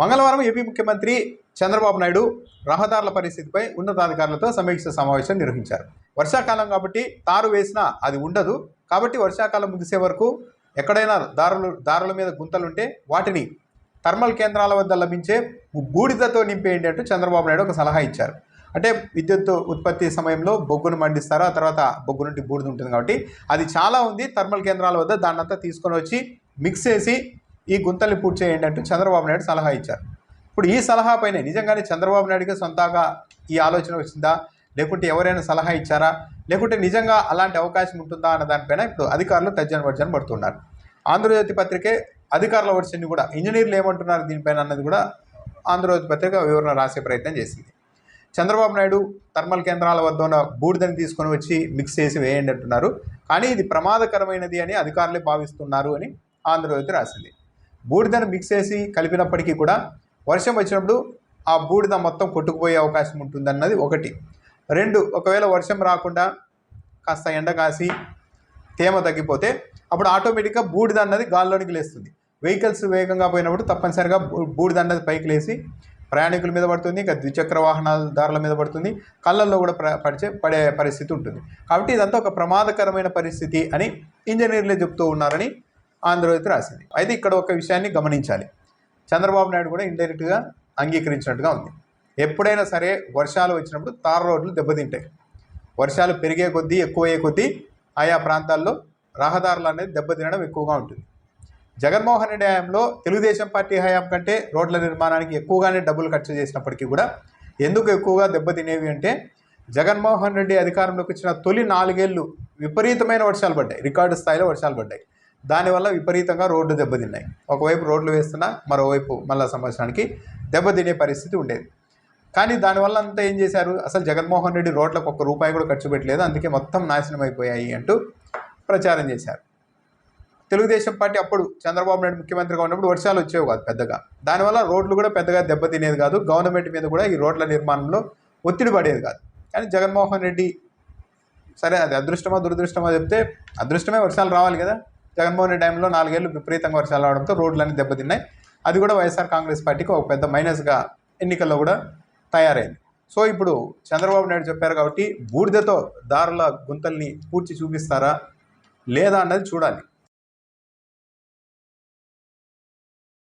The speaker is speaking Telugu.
మంగళవారం ఏపీ ముఖ్యమంత్రి చంద్రబాబు నాయుడు రహదారుల పరిస్థితిపై ఉన్నతాధికారులతో సమీక్ష సమావేశం నిర్వహించారు. వర్షాకాలం కాబట్టి తారు వేసినా అది ఉండదు. కాబట్టి వర్షాకాలం ముగిసే వరకు ఎక్కడైనా దారులు దారుల మీద గుంతలుంటే వాటిని థర్మల్ కేంద్రాల వద్ద లభించే బూడిదతో నింపేయండి అంటూ చంద్రబాబు నాయుడు ఒక సలహా ఇచ్చారు. అంటే విద్యుత్ ఉత్పత్తి సమయంలో బొగ్గును మండిస్తారు ఆ తర్వాత బొగ్గు నుండి బూడిద ఉంటుంది కాబట్టి అది చాలా ఉంది. థర్మల్ కేంద్రాల వద్ద దాన్నంతా తీసుకొని వచ్చి మిక్స్ చేసి ఈ గుంతల్ని పూర్తి చేయండి అంటూ చంద్రబాబు నాయుడు సలహా ఇచ్చారు. ఇప్పుడు ఈ సలహా పైన నిజంగానే చంద్రబాబు నాయుడుకి సొంతగా ఈ ఆలోచన వచ్చిందా? లేకుంటే ఎవరైనా సలహా ఇచ్చారా? లేకుంటే నిజంగా అలాంటి అవకాశం ఉంటుందా అన్న దానిపైన ఇప్పుడు అధికారులు తర్జన భర్జన పడుతున్నారు. ఆంధ్రజ్యోతి పత్రికే అధికారుల వర్షన్ని కూడా ఇంజనీర్లు ఏమంటున్నారు దీనిపైన అన్నది కూడా ఆంధ్రజ్యోతి పత్రిక వివరణ రాసే ప్రయత్నం చేసింది. చంద్రబాబు నాయుడు థర్మల్ కేంద్రాల వద్ద ఉన్న బూడిదని తీసుకొని వచ్చి మిక్స్ చేసి వేయండి అంటున్నారు. కానీ ఇది ప్రమాదకరమైనది అని అధికారులే భావిస్తున్నారు అని ఆంధ్రజ్యోతి రాసింది. బూడిదను మిక్స్ చేసి కలిపినప్పటికీ కూడా వర్షం వచ్చినప్పుడు ఆ బూడిద మొత్తం కొట్టుకుపోయే అవకాశం ఉంటుందన్నది ఒకటి. రెండు ఒకవేళ వర్షం రాకుండా కాస్త ఎండ కాసి తేమ తగ్గిపోతే అప్పుడు ఆటోమేటిక్గా బూడిద అన్నది గాల్లోనికి లేస్తుంది. వెహికల్స్ వేగంగా పోయినప్పుడు తప్పనిసరిగా బూడిద అన్నది పైకి లేచి ప్రయాణికుల మీద పడుతుంది ఇంకా ద్విచక్ర వాహనాల దారుల మీద పడుతుంది కళ్ళల్లో కూడా పడిచే పడే పరిస్థితి ఉంటుంది. కాబట్టి ఇదంతా ఒక ప్రమాదకరమైన పరిస్థితి అని ఇంజనీర్లే చెప్తూ ఉన్నారని ఆంధ్రజ్యోతి రాసింది. అయితే ఇక్కడ ఒక విషయాన్ని గమనించాలి. చంద్రబాబు నాయుడు కూడా ఇండైరెక్ట్గా అంగీకరించినట్టుగా ఉంది. ఎప్పుడైనా సరే వర్షాలు వచ్చినప్పుడు తార రోడ్లు దెబ్బతింటాయి. వర్షాలు పెరిగే కొద్దీ ఎక్కువయ్యే కొద్దీ ఆయా ప్రాంతాల్లో రహదారులు అనేది దెబ్బతినడం ఎక్కువగా ఉంటుంది. జగన్మోహన్ రెడ్డి హయాంలో తెలుగుదేశం పార్టీ హయాం కంటే రోడ్ల నిర్మాణానికి ఎక్కువగానే డబ్బులు ఖర్చు చేసినప్పటికీ కూడా ఎందుకు ఎక్కువగా దెబ్బతినేవి అంటే జగన్మోహన్ రెడ్డి అధికారంలోకి వచ్చిన తొలి నాలుగేళ్ళు విపరీతమైన వర్షాలు పడ్డాయి. రికార్డు స్థాయిలో వర్షాలు పడ్డాయి. దానివల్ల విపరీతంగా రోడ్లు దెబ్బతిన్నాయి. ఒకవైపు రోడ్లు వేస్తున్నా మరోవైపు మళ్ళా సంవత్సరానికి దెబ్బతినే పరిస్థితి ఉండేది. కానీ దానివల్ల అంతా ఏం చేశారు? అసలు జగన్మోహన్ రెడ్డి రోడ్లకు ఒక్క రూపాయి కూడా ఖర్చు పెట్టలేదు. అందుకే మొత్తం నాశనం అయిపోయాయి అంటూ ప్రచారం చేశారు. తెలుగుదేశం పార్టీ అప్పుడు చంద్రబాబు నాయుడు ముఖ్యమంత్రిగా ఉన్నప్పుడు వర్షాలు వచ్చేవి కాదు పెద్దగా. దానివల్ల రోడ్లు కూడా పెద్దగా దెబ్బతినేది కాదు. గవర్నమెంట్ మీద కూడా ఈ రోడ్ల నిర్మాణంలో ఒత్తిడి పడేది కాదు. కానీ జగన్మోహన్ రెడ్డి సరే అది అదృష్టమా దురదృష్టమా చెప్తే అదృష్టమే వర్షాలు రావాలి కదా. జగన్మోహన్ రెడ్డి టైంలో నాలుగేళ్ళు విపరీతంగా వర్షాలు రావడంతో రోడ్లన్నీ దెబ్బతిన్నాయి. అది కూడా వైఎస్ఆర్ కాంగ్రెస్ పార్టీకి ఒక పెద్ద మైనస్గా ఎన్నికల్లో కూడా తయారైంది. సో ఇప్పుడు చంద్రబాబు నాయుడు చెప్పారు కాబట్టి బూడిదతో దారుల గుంతల్ని పూడ్చి చూపిస్తారా లేదా అన్నది చూడాలి.